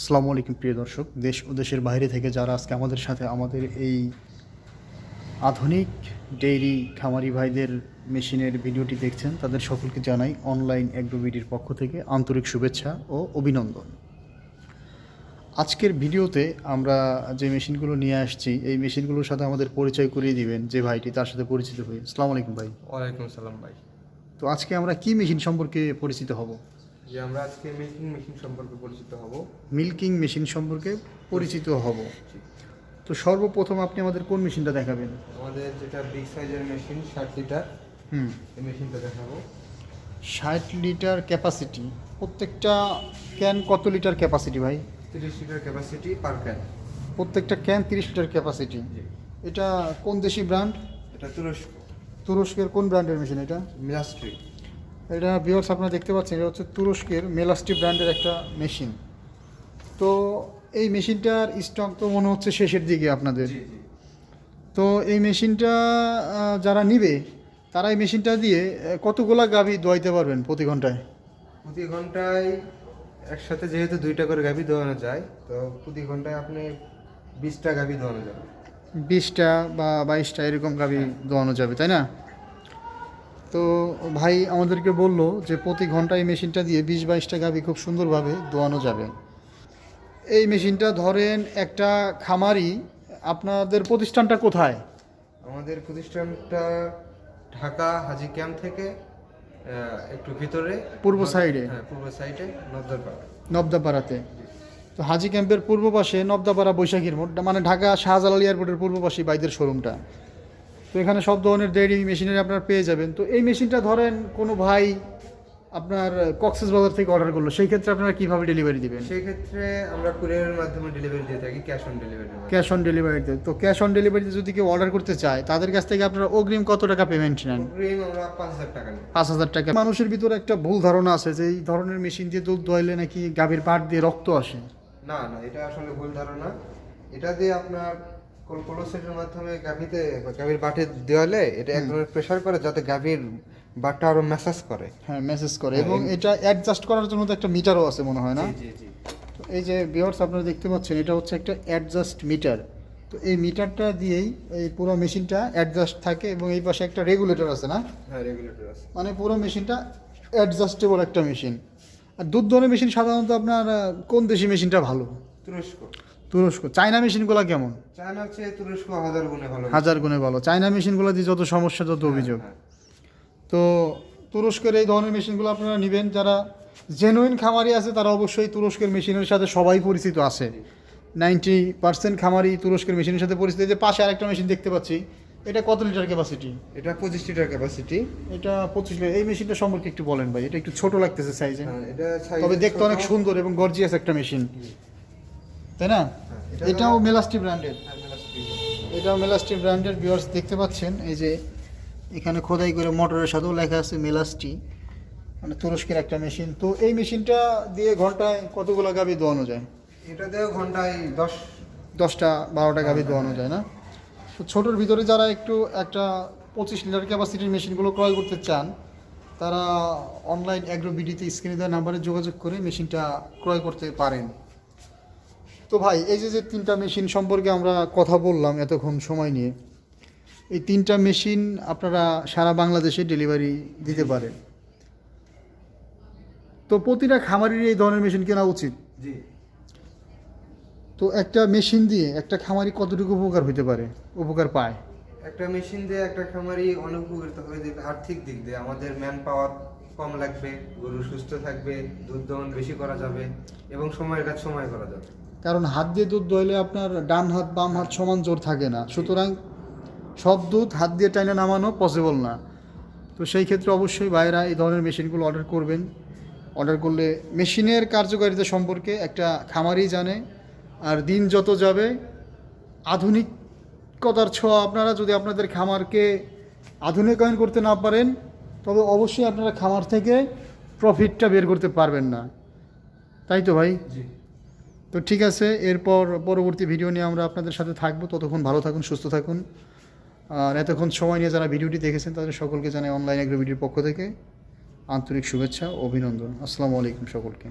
আসসালামু আলাইকুম প্রিয় দর্শক। দেশ ও দেশের বাইরে থেকে যারা আজকে আমাদের সাথে আমাদের এই আধুনিক ডেইরি খামারি ভাইদের মেশিনের ভিডিওটি দেখছেন তাদের সকলকে জানাই অনলাইন অ্যাগ্রোবিডির পক্ষ থেকে আন্তরিক শুভেচ্ছা ও অভিনন্দন। আজকের ভিডিওতে আমরা যে মেশিনগুলো নিয়ে আসছি এই মেশিনগুলোর সাথে আমাদের পরিচয় করিয়ে দিবেন যে ভাইটি তার সাথে পরিচিত হয়ে। আসসালামু আলাইকুম ভাই। ওয়ালাইকুম সালাম ভাই। তো আজকে আমরা কি মেশিন সম্পর্কে পরিচিত হব? যে আমরা আজকে মেকিং মেশিন সম্পর্কে পরিচিত হব। মিল্কিং মেশিন সম্পর্কে পরিচিত হব। তো সর্বপ্রথম আপনি আমাদের কোন মেশিনটা দেখাবেন? আমাদের যেটা বিগ সাইজের মেশিন ষাট লিটার হুম। এই মেশিনটা দেখাবো। ষাট লিটার ক্যাপাসিটি প্রত্যেকটা ক্যান কত লিটার ক্যাপাসিটি ভাই? তিরিশ লিটার ক্যাপাসিটি পার ক্যান প্রত্যেকটা ক্যান তিরিশ লিটার ক্যাপাসিটি এটা কোন দেশি ব্র্যান্ড এটা তুরস্ক। তুরস্কের কোন ব্র্যান্ডের মেশিন এটা? মিলাস্ট্রি এটা বিয়ার্স আপনারা দেখতে পাচ্ছেন এটা হচ্ছে তুরস্কের মেলাস্টি ব্র্যান্ডের একটা মেশিন তো এই মেশিনটার স্টক তো মনে হচ্ছে শেষের দিকে আপনাদের। তো এই মেশিনটা যারা নিবে তারা এই মেশিনটা দিয়ে কতগুলা গাভী দোয়াইতে পারবেন প্রতি ঘন্টায়? প্রতি ঘন্টায় একসাথে যেহেতু দুইটা করে গাভি দোয়ানো যায় তো প্রতি ঘন্টায় আপনি বিশটা গাভি দোয়ানো যাবে। বিশটা বা বাইশটা এরকম গাভী দোয়ানো যাবে তাই না? তো ভাই আমাদেরকে বলল যে প্রতি ঘন্টায় এই মেশিনটা দিয়ে বিশ বাইশটা গাভী খুব সুন্দরভাবে দোয়ানো যাবে। এই মেশিনটা ধরেন একটা খামারি আপনাদের প্রতিষ্ঠানটা কোথায়? আমাদের প্রতিষ্ঠানটা ঢাকা হাজি ক্যাম্প থেকে একটু ভিতরে পূর্ব সাইডে? হ্যাঁ পূর্ব সাইডে নজরপাড়া নবদাপাড়াতে। তো হাজি ক্যাম্পের পূর্ব পাশে নবদাপাড়া বৈশাখীর মোড় মানে ঢাকা শাহজালাল এয়ারপোর্টের পূর্ব পাশে বাইদের শোরুমটা। তো এখানে সব ধরনের ডেয়ারি মেশিনারি আপনারা পেয়ে যাবেন। তো এই মেশিনটা ধরেন কোনো ভাই আপনার কক্সেস বাজার থেকে অর্ডার করল সেই ক্ষেত্রে আপনারা কীভাবে ডেলিভারি দিবেন? সেই ক্ষেত্রে আমরা কুরিয়ারের মাধ্যমে ডেলিভারি দিয়ে থাকি cash on delivery cash on ডেলিভারিতে তো ক্যাশ অন ডেলিভারিতে যদি কেউ অর্ডার করতে চায় তাদের কাছ থেকে আপনারা অগ্রিম কত টাকা পেমেন্ট নেন? অগ্রিম আমরা পাঁচ হাজার টাকা পাঁচ হাজার টাকা। মানুষের ভিতরে একটা ভুল ধারণা আছে যে এই ধরনের মেশিন দিয়ে দুধ দোয়াইলে নাকি গাভীর পাট দিয়ে রক্ত আসে। না না এটা আসলে ভুল ধারণা। এটা দিয়ে আপনার কোলোসেটের মাধ্যমে গাভীতে গাভীর বাটে দেওয়ালে এটা এক ধরনের প্রেশার করে যাতে গাভীর বাটটা আরও ম্যাসাজ করে। হ্যাঁ মেসেজ করে হ্যাঁ, এবং এটা অ্যাডজাস্ট করার জন্য তো একটা মিটারও আছে মনে হয় না? জি জি তো এই যে বিয়ার্স আপনারা দেখতে পাচ্ছেন এটা হচ্ছে একটা অ্যাডজাস্ট মিটার তো এই মিটারটা দিয়েই এই পুরো মেশিনটা অ্যাডজাস্ট থাকে এবং এই পাশে একটা রেগুলেটর আছে না? হ্যাঁ রেগুলেটর আছে। মানে পুরো মেশিনটা অ্যাডজাস্টেবল একটা মেশিন। আর দুধ ধরনের মেশিন সাধারণত আপনার কোন দেশি মেশিনটা ভালো? তুরস্ক। তুরস্ক। চায়না মেশিনগুলো কেমন? চায়না হচ্ছে তুরস্ক হাজার গুণে ভালো। হাজার গুণে ভালো। চায়না মেশিনগুলো দিয়ে যত সমস্যা যত অভিযোগ। হ্যাঁ, তো তুরস্কের এই ধরনের মেশিনগুলো আপনারা নেবেন। যারা জেনুইন খামারি আছে তারা অবশ্যই তুরস্কের মেশিনের সাথে সবাই পরিচিত আছে। নাইনটি পার্সেন্ট খামারি তুরস্কের মেশিনের সাথে পরিচিত। যে পাশে আরেকটা মেশিন দেখতে পাচ্ছি। এটা কত লিটার ক্যাপাসিটি এটা পঁচিশ লিটার ক্যাপাসিটি এটা পঁচিশ লিটার। এই মেশিনটা সম্পর্কে একটু বলেন ভাই। এটা একটু ছোট লাগতেছে সাইজে এটা তবে দেখতে অনেক সুন্দর এবং গর্জিয়াস একটা মেশিন। তাই না? হ্যাঁ, এটা এটাও মেলাস্টি ব্র্যান্ডের এটাও মেলাস্টি ব্র্যান্ডের ভিউয়ার্স দেখতে পাচ্ছেন এই যে এখানে খোদাই করে মোটরের সাথেও লেখা আছে মেলাস্টি মানে তুরস্কের একটা মেশিন। তো এই মেশিনটা দিয়ে ঘন্টায় কতগুলো গাভি দোয়ানো যায়? এটা দিয়েও ঘন্টায় দশ দশটা বারোটা গাভি দোয়ানো যায় না? তো ছোটোর ভিতরে যারা একটু একটা পঁচিশ লিটার ক্যাপাসিটির মেশিনগুলো ক্রয় করতে চান তারা অনলাইন অ্যাগ্রো বিডিতে স্ক্রিনে দেওয়া নাম্বারে যোগাযোগ করে মেশিনটা ক্রয় করতে পারেন। তো ভাই এই যে যে তিনটা মেশিন সম্পর্কে আমরা কথা বললাম এতক্ষণ সময় নিয়ে এই তিনটা মেশিন আপনারা সারা বাংলাদেশে ডেলিভারি দিতে পারেন। তো প্রতিটা খামারির এই ধরনের মেশিন কেনা উচিত। জি। তো একটা মেশিন দিয়ে একটা খামারি কতটুকু উপকার হতে পারে উপকার পায়? একটা মেশিন দিয়ে একটা খামারি অনেক উপকৃত হয়ে যাবে আর্থিক দিক দিয়ে। আমাদের ম্যান পাওয়ার কম লাগবে গরু সুস্থ থাকবে দুধ দহন বেশি করা যাবে এবং সময়ের কাজ সময় করা যাবে। কারণ হাত দিয়ে দুধ দোয়াইলে আপনার ডান হাত, বাম হাত সমান জোর থাকে না। সুতরাং সব দুধ হাত দিয়ে টাইনে নামানো পসিবল না। তো সেই ক্ষেত্রে অবশ্যই বাইরা এই ধরনের মেশিনগুলো অর্ডার করবেন। অর্ডার করলে মেশিনের কার্যকারিতা সম্পর্কে একটা খামারই জানে। আর দিন যত যাবে, আধুনিকতার ছোঁয়া আপনারা যদি আপনাদের খামারকে আধুনিকায়ন করতে না পারেন, তবে অবশ্যই আপনারা খামার থেকে প্রফিটটা বের করতে পারবেন না। তাই তো ভাই? জি। তো ঠিক আছে, এরপর পরবর্তী ভিডিও নিয়ে আমরা আপনাদের সাথে থাকব। ততক্ষণ ভালো থাকুন, সুস্থ থাকুন। আর এতক্ষণ সময় নিয়ে যারা ভিডিওটি দেখেছেন, তাদের সকলকে জানাই অনলাইন এগ্রো ভিডিওর পক্ষ থেকে আন্তরিক শুভেচ্ছা, অভিনন্দন। আসসালামু আলাইকুম সকলকে।